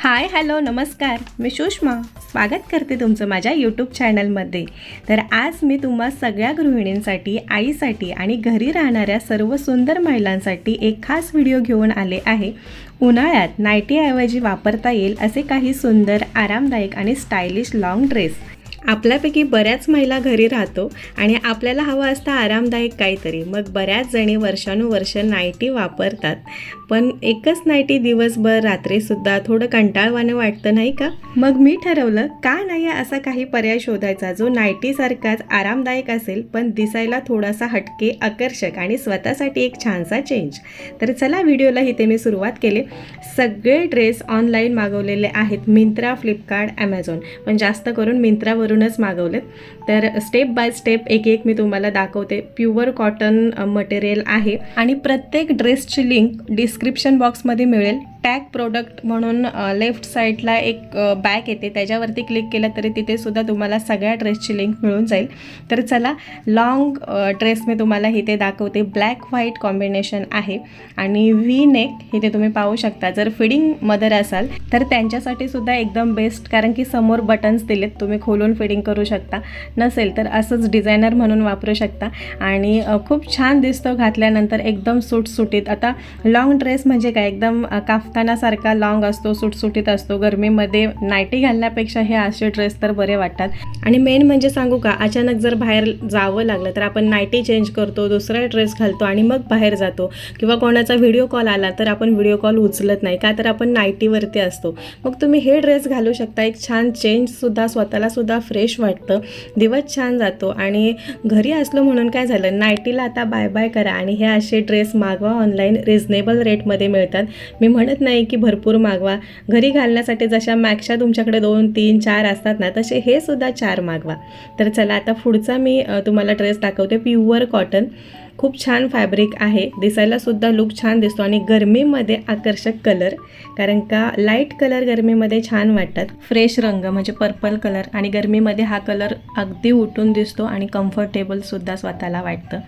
Hi hello नमस्कार. मी सुषमा. स्वागत करते तुमचं माझ्या यूट्यूब चॅनलमध्ये तर आज मी तुम्हा सगळ्या गृहिणींसाठी आईसाठी आणि घरी राहणाऱ्या सर्व सुंदर महिलांसाठी एक खास व्हिडिओ घेऊन आले आहे. उन्हाळ्यात नाईटीऐवजी वापरता येईल असे काही सुंदर आरामदायक आणि स्टायलिश लाँग ड्रेस आपल्यापैकी बऱ्याच महिला घरी राहतो आणि आपल्याला हवं असतं आरामदायक काहीतरी. मग बऱ्याच जणी वर्षानुवर्ष नाईटी वापरतात. पण एकच नाईटी दिवसभर रात्रीसुद्धा थोडं कंटाळवानं वाटतं नाही का? मग मी ठरवलं का नाही असा काही पर्याय शोधायचा जो नाईटीसारखाच आरामदायक असेल पण दिसायला थोडासा हटके आकर्षक आणि स्वतःसाठी एक छानसा चेंज तर चला व्हिडिओला इथे मी सुरुवात केली. सगळे ड्रेस ऑनलाईन मागवलेले आहेत मिंत्रा फ्लिपकार्ट ॲमेझॉन पण जास्त करून करूनच मागवलेत. तर स्टेप बाय स्टेप एक एक मी तुम्हाला दाखवते. प्युअर कॉटन मटेरियल आहे. आणि प्रत्येक ड्रेसची लिंक डिस्क्रिप्शन बॉक्समध्ये मिळेल. टॅग प्रोडक्ट म्हणून uh, लेफ्ट साईडला एक uh, बॅग येते. त्याच्यावरती क्लिक केलं तरी तिथे सुद्धा तुम्हाला सगळ्या ड्रेसची लिंक मिळून जाईल. तर चला लाँग ड्रेस uh, मी तुम्हाला इथे दाखवते. ब्लॅक व्हाईट कॉम्बिनेशन आहे. आणि व्ही नेक इथे तुम्ही पाहू शकता. जर फिडिंग मदर असाल तर त्यांच्यासाठी सुद्धा एकदम बेस्ट कारण की समोर बटन्स दिलेत. तुम्ही खोलून फिडिंग करू शकता. नसेल तर असंच डिझायनर म्हणून वापरू शकता. आणि खूप छान दिसतो घातल्यानंतर एकदम सुटसुटीत. आता लॉंग ड्रेस म्हणजे काय? एकदम काफतानासारखा लाँग लॉंग असतो सुटसुटीत असतो. गरमीमध्ये नाईटी घालण्यापेक्षा हे असे ड्रेस तर बरे वाटतात. आणि मेन म्हणजे सांगू का? अचानक जर बाहेर जावं लागलं तर आपण नाईटी चेंज करतो दुसरा ड्रेस घालतो आणि मग बाहेर जातो. किंवा कोणाचा व्हिडिओ कॉल आला तर आपण व्हिडिओ कॉल उचलत नाही. का तर आपण नाईटीवरती असतो. मग तुम्ही हे ड्रेस घालू शकता. एक छान चेंजसुद्धा स्वतःला सुद्धा फ्रेश वाटतं. दिवस छान जातो आणि घरी असलो म्हणून काय झालं नाईटीला आता बाय बाय करा आणि हे असे ड्रेस मागवा ऑनलाईन रिजनेबल रेटमध्ये मिळतात. मी म्हणत नाही की भरपूर मागवा. घरी घालण्यासाठी जशा मॅक्सच्या तुमच्याकडे दोन तीन चार असतात ना तसे हे सुद्धा चार मागवा. तर चला आता पुढचा मी तुम्हाला ड्रेस दाखवते प्युअर कॉटन खूप छान फॅब्रिक आहे. दिसायला सुद्धा लुक छान दिसतो आणि गरमीमध्ये आकर्षक कलर कारण का लाइट कलर गरमीमध्ये छान वाटतात. फ्रेश रंग म्हणजे पर्पल कलर आणि गरमीमध्ये हा कलर अगदी उठून दिसतो आणि कम्फर्टेबलसुद्धा स्वतःला वाटतं.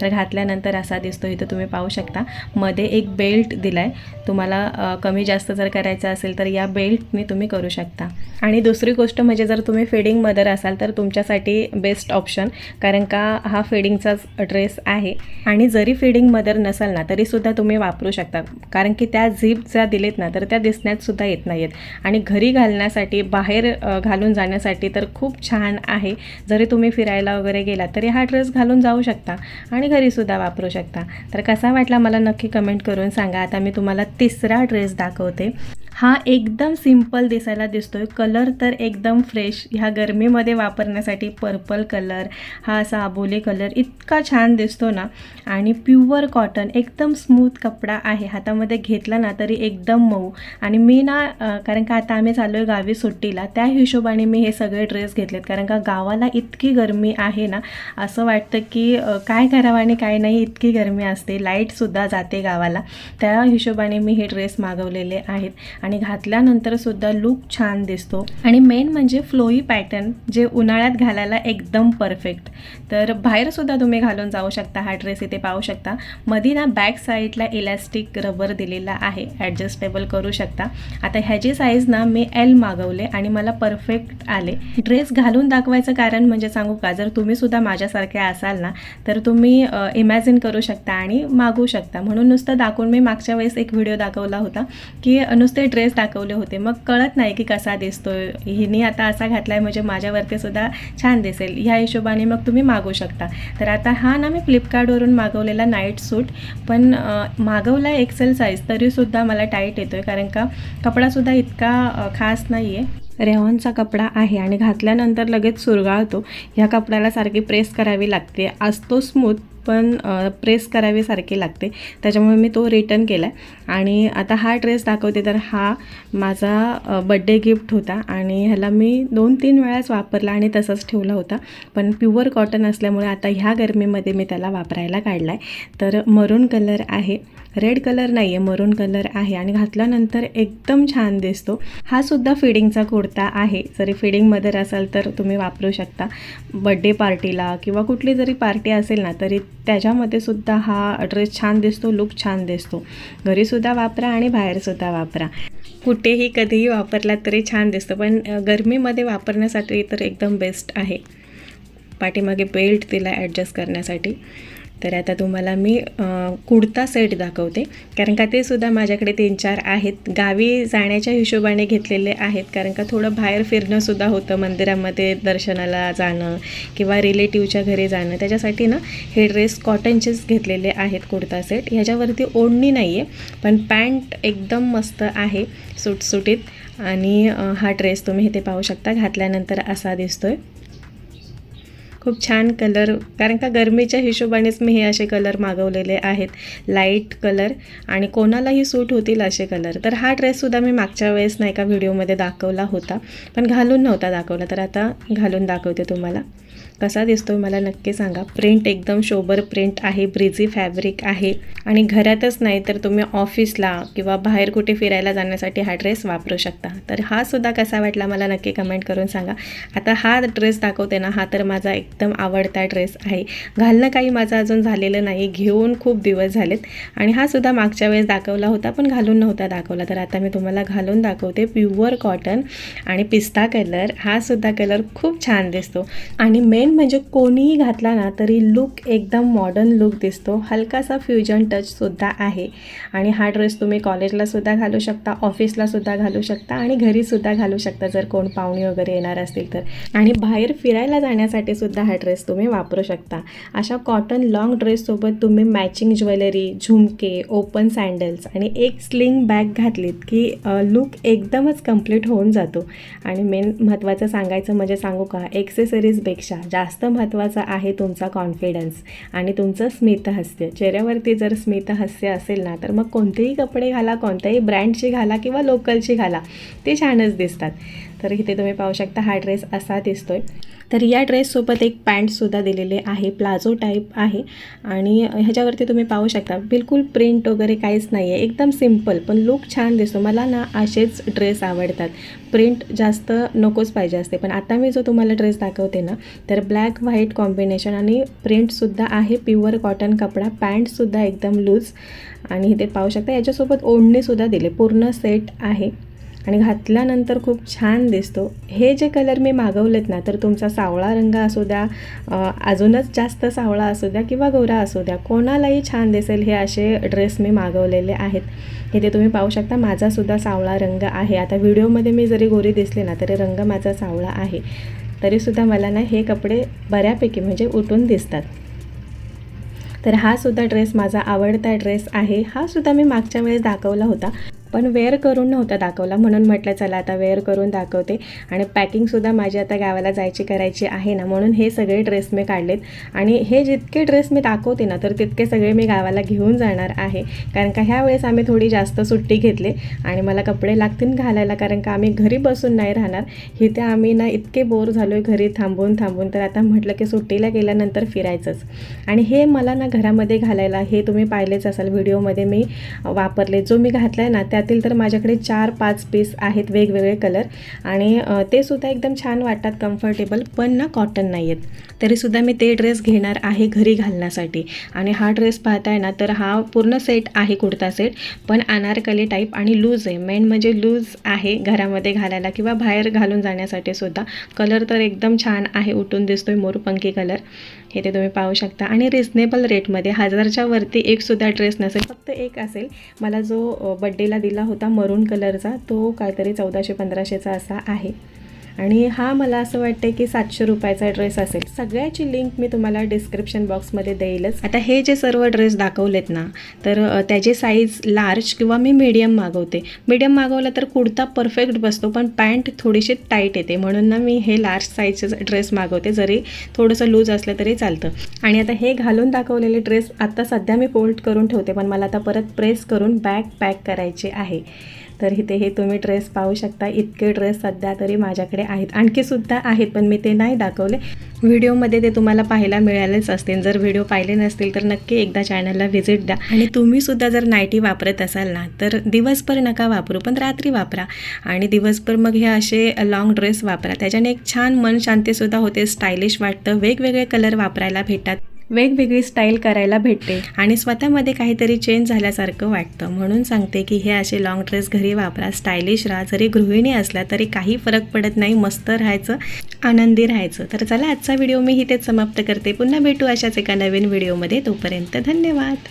तर घातल्यानंतर असा दिसतो इथं तुम्ही पाहू शकता. मध्ये एक बेल्ट दिला आहे तुम्हाला कमी जास्त जर करायचं असेल तर या बेल्टने तुम्ही करू शकता. आणि दुसरी गोष्ट म्हणजे जर तुम्ही फिडिंग मदर असाल तर तुमच्यासाठी बेस्ट ऑप्शन कारण का हा फेडिंगचाच ड्रेस आहे. आणि जरी फिडिंग मदर नसाल ना तरीसुद्धा तुम्ही वापरू शकता. कारण की त्या झीप ज्या दिलेत ना तर त्या दिसण्यात सुद्धा येत आहेत आणि घरी घालण्यासाठी बाहेर घालून जाण्यासाठी तर खूप छान आहे. जरी तुम्ही फिरायला वगैरे गेला तरी हा ड्रेस घालून जाऊ शकता आणि घरीसुद्धा वापरू शकता. तर कसा वाटला मला नक्की कमेंट करून सांगा. आता मी तुम्हाला तिसरा ड्रेस दाखवते. हा एकदम सिंपल दिसायला दिसतोय. कलर तर एकदम फ्रेश ह्या गरमीमध्ये वापरण्यासाठी पर्पल कलर हा असा आबोली कलर इतका छान दिसतो ना. आणि प्युअर कॉटन एकदम स्मूथ कपडा आहे. हातामध्ये घेतला ना तरी एकदम मऊ. आणि मी ना कारण का आता आम्ही चाललो आहे गावी सुट्टीला त्या हिशोबाने मी हे सगळे ड्रेस घेतलेत. कारण का गावाला इतकी गरमी आहे ना असं वाटतं की काय करावं आणि काय नाही इतकी गरमी असते. लाईटसुद्धा जाते गावाला. त्या हिशोबाने मी हे ड्रेस मागवलेले आहेत. आणि घातल्यानंतर सुद्धा लुक छान दिसतो. आणि मेन म्हणजे फ्लोई पॅटर्न जे उन्हाळ्यात घालायला एकदम परफेक्ट तर बाहेर सुद्धा तुम्ही घालून जाऊ शकता. हा ड्रेस इथे पाहू शकता. मधी ना बॅक साईडला इलॅस्टिक रबर दिलेला आहे. ॲडजस्टेबल करू शकता. आता ह्याची साईज ना मी एल मागवले आणि मला परफेक्ट आले. ड्रेस घालून दाखवायचं कारण म्हणजे सांगू का? जर तुम्हीसुद्धा माझ्यासारख्या माझ्यासारखे असाल ना तर तुम्ही इमॅजिन करू शकता आणि मागवू शकता. म्हणून नुसतं दाखवून मी मागच्या वेळेस एक व्हिडिओ दाखवला होता की नुसते ड्रेस दाखवले होते. मग कळत नाही की कसा दिसतोय. हिने आता असा घातलाय म्हणजे माझ्यावरती सुद्धा छान दिसेल. ह्या हिशोबाने मग तुम्ही मागू शकता. तर आता हा ना मी फ्लिपकार्ट फ्लिपकार्टवरून मागवलेला नाईट सूट पण मागवला एक्सेल साईज तरीसुद्धा मला टाईट येतोय कारण का कपडासुद्धा इतका खास नाही आहे रेहॉनचा कपडा आहे आणि घातल्यानंतर लगेच सुरगाळतो. ह्या कपड्याला सारखी प्रेस करावी लागते. असतो स्मूथ पण प्रेस करावी सारखी लागते. त्याच्यामुळे मी तो रिटर्न केला आहे आणि आता हा ड्रेस दाखवते तर हा माझा बड्डे गिफ्ट होता. आणि ह्याला मी दोन तीन वेळाच वापरला आणि तसंच ठेवला होता. पण प्युअर कॉटन असल्यामुळे आता ह्या गरमीमध्ये मी त्याला वापरायला काढला आहे तर मरून कलर आहे. रेड कलर नाही आहे मरून कलर आहे. आणि घातल्यानंतर एकदम छान दिसतो. हा सुद्धा फिडिंगचा कुर्ता आहे. जरी फिडिंग मदर असाल तर तुम्ही वापरू शकता. बड्डे पार्टीला किंवा कुठली जरी पार्टी असेल ना तरी त्याच्यामध्ये सुद्धा हा ड्रेस छान दिसतो लुक छान दिसतो. घरीसुद्धा वापरा आणि बाहेरसुद्धा वापरा. कुठेही कधीही वापरला तरी छान दिसतो. पण गरमीमध्ये वापरण्यासाठी तर एकदम बेस्ट आहे. पाठीमागे बेल्ट तिला ॲडजस्ट करण्यासाठी. तर आता तुम्हाला मी कुडता सेट दाखवते. कारण का ते सुद्धा माझ्याकडे तीन चार आहेत. गावी जाण्याच्या हिशोबाने घेतलेले आहेत. कारण का थोडं बाहेर फिरणंसुद्धा होतं मंदिरामध्ये दर्शनाला जाणं किंवा रिलेटिव्हच्या घरी जाणं. त्याच्यासाठी ना हे ड्रेस कॉटनचेच घेतलेले आहेत कुडता सेट. ह्याच्यावरती ओढणी नाही आहे पण पॅन्ट एकदम मस्त आहे सुटसुटीत. आणि हा ड्रेस तुम्ही इथे पाहू शकता. घातल्यानंतर असा दिसतोय. खूप छान कलर कारण का गरमीच्या हिशोबानेच मी हे असे कलर मागवलेले आहेत. लाइट कलर आणि कोणालाही सूट होतील असे कलर तर हा ड्रेससुद्धा मी मागच्या वेळेस नाही का व्हिडिओमध्ये दाखवला होता. पण घालून नव्हता दाखवला. तर आता घालून दाखवते तुम्हाला. कसा दिसतोय मला नक्की सांगा. प्रिंट एकदम शोभर प्रिंट आहे ब्रिझी फॅब्रिक आहे. आणि घरातच नाही तर तुम्ही ऑफिसला किंवा बाहेर कुठे फिरायला जाण्यासाठी हा ड्रेस वापरू शकता. तर हा सुद्धा कसा वाटला मला नक्की कमेंट करून सांगा. आता हा ड्रेस दाखवते ना हा तर माझा एकदम आवडता ड्रेस आहे. घालणं काही माझं अजून झालेलं नाही घेऊन खूप दिवस झालेत. आणि हा सुद्धा मागच्या वेळेस दाखवला होता पण घालून नव्हता दाखवला. तर आता मी तुम्हाला घालून दाखवते प्युअर कॉटन आणि पिस्ता कलर हा सुद्धा कलर खूप छान दिसतो. आणि मेन म्हणजे कोणीही घातला ना तरी लुक एकदम मॉडर्न लुक दिसतो. हलकासा फ्युजन टचसुद्धा आहे. आणि हा ड्रेस तुम्ही कॉलेजला सुद्धा घालू शकता ऑफिसला सुद्धा घालू शकता आणि घरीसुद्धा घालू शकता जर कोण पाहुणे वगैरे येणार असतील तर. आणि बाहेर फिरायला जाण्यासाठी सुद्धा हा ड्रेस तुम्ही वापरू शकता. अशा कॉटन लॉंग ड्रेससोबत तुम्ही मॅचिंग ज्वेलरी झुमके ओपन सँडल्स आणि एक स्लिंग बॅग घातलीत की लुक एकदमच कंप्लीट होऊन जातो. आणि मेन महत्त्वाचं सांगायचं म्हणजे सांगू का एक्सेसरीजपेक्षा जास्त महत्त्वाचं आहे तुमचा कॉन्फिडन्स आणि तुमचं स्मितहास्य. चेहऱ्यावरती जर स्मितहास्य असेल ना तर मग कोणतेही कपडे घाला कोणत्याही ब्रँडचे घाला किंवा लोकलचे घाला ते छानच दिसतात. तर इथे तुम्ही पाहू शकता हा ड्रेस असा दिसतोय. तर या ड्रेससोबत एक पॅन्टसुद्धा दिलेले आहे प्लाझो टाईप आहे. आणि ह्याच्यावरती तुम्ही पाहू शकता बिलकुल प्रिंट वगैरे काहीच नाही आहे एकदम सिंपल पण लुक छान दिसतो. मला ना असेच ड्रेस आवडतात. प्रिंट जास्त नकोच पाहिजे असते पण आता मी जो तुम्हाला ड्रेस दाखवते ना तर ब्लॅक व्हाईट कॉम्बिनेशन आणि प्रिंटसुद्धा आहे. प्युअर कॉटन कपडा पॅन्टसुद्धा एकदम लूज आणि इथे पाहू शकता याच्यासोबत ओढणीसुद्धा दिले पूर्ण सेट आहे. आणि घातल्यानंतर खूप छान दिसतो. हे जे कलर मी मागवलेत ना तर तुमचा सावळा रंग असू द्या अजूनच जास्त सावळा असू द्या किंवा गोरा असू द्या कोणालाही छान दिसेल हे असे ड्रेस मी मागवलेले आहेत. इथे तुम्ही पाहू शकता माझासुद्धा सावळा रंग आहे. आता व्हिडिओमध्ये मी जरी गोरी दिसले ना तरी रंग माझा सावळा आहे. तरीसुद्धा मला ना हे कपडे बऱ्यापैकी म्हणजे उठून दिसतात. तर हा सुद्धा ड्रेस माझा आवडता ड्रेस आहे. हा सुद्धा मी मागच्या वेळेस दाखवला होता. पण वेअर करून नव्हता दाखवला. म्हणून म्हटलं चला आता वेअर करून दाखवते. आणि पॅकिंगसुद्धा माझी आता गावाला जायची करायची आहे ना म्हणून हे सगळे ड्रेस मी काढलेत. आणि हे जितके ड्रेस मी दाखवते ना तर तितके सगळे मी गावाला घेऊन जाणार आहे. कारण का ह्या वेळेस आम्ही थोडी जास्त सुट्टी घेतली आणि मला कपडे लागतील घालायला कारण का आम्ही घरी बसून नाही राहणार. इथे आम्ही ना इतके बोर झालो आहे घरी थांबून थांबून. तर आता म्हटलं की सुट्टीला गेल्यानंतर फिरायचंच. आणि हे मला ना घरामध्ये घालायला हे तुम्ही पाहिलेच असाल व्हिडिओमध्ये मी वापरले. जो मी घातला आहे ना त्यातील तर माझ्याकडे चार पाच पीस आहेत वेगवेगळे कलर आणि ते सुद्धा एकदम छान वाटतात कम्फर्टेबल पण ना कॉटन नाही आहेत तरीसुद्धा मी ते ड्रेस घेणार आहे घरी घालण्यासाठी. आणि हा ड्रेस पाहताय ना तर हा पूर्ण सेट आहे कुर्ता सेट पण अनारकली टाईप आणि लूज आहे. मेन म्हणजे लूज आहे घरामध्ये घालायला किंवा बाहेर घालून जाण्यासाठी सुद्धा. कलर तर एकदम छान आहे उठून दिसतोय मोरपंखी कलर हे ते तुम्ही पाहू शकता. आणि रिजनेबल रेटमध्ये हजारच्या वरती एकसुद्धा ड्रेस नसेल फक्त एक असेल. मला जो बड्डेला दिला होता मरून कलरचा तो काहीतरी चौदाशे पंधराशेचा असा आहे. आणि हा मला असं वाटतं की सातशे रुपयाचा ड्रेस असेल. सगळ्याची लिंक मी तुम्हाला डिस्क्रिप्शन बॉक्समध्ये देईलच. आता हे जे सर्व ड्रेस दाखवलेत ना तर त्याचे साईज लार्ज किंवा मी मीडियम मागवते. मीडियम मागवला तर कुर्ता परफेक्ट बसतो पण पॅन्ट थोडीशी टाईट येते. म्हणून ना मी हे लार्ज साईजचे ड्रेस मागवते. जरी थोडंसं लूज असलं तरी चालतं. आणि आता हे घालून दाखवलेले ड्रेस आत्ता सध्या मी फोल्ड करून ठेवते पण मला आता परत प्रेस करून बॅग पॅक करायचे आहे. तर इथे हे तुम्ही ड्रेस पाहू शकता. इतके ड्रेस सध्या तरी माझ्याकडे आहेत. आणखी सुद्धा आहेत पण मी ते नाही दाखवले. व्हिडिओमध्ये ते तुम्हाला पाहायला मिळालेच असतील. जर व्हिडिओ पाहिले नसतील तर नक्की एकदा चॅनलला व्हिजिट द्या. आणि तुम्हीसुद्धा जर नाईटी वापरत असाल ना तर दिवसभर नका वापरू पण रात्री वापरा. आणि दिवसभर मग हे असे लॉंग ड्रेस वापरा. त्याच्याने एक छान मन शांतीसुद्धा होते. स्टायलिश वाटतं. वेगवेगळे कलर वापरायला भेटतात. वेगवेगळी स्टाईल करायला भेटते आणि स्वतःमध्ये काहीतरी चेंज झाल्यासारखं वाटतं. म्हणून सांगते की हे असे लॉंग ड्रेस घरी वापरा. स्टायलिश राहा. जरी गृहिणी असल्या तरी काही फरक पडत नाही. मस्त राहायचं आनंदी राहायचं. तर चला आजचा व्हिडिओ मी इथेच समाप्त करते. पुन्हा भेटू अशाच एका नवीन व्हिडिओमध्ये तोपर्यंत धन्यवाद.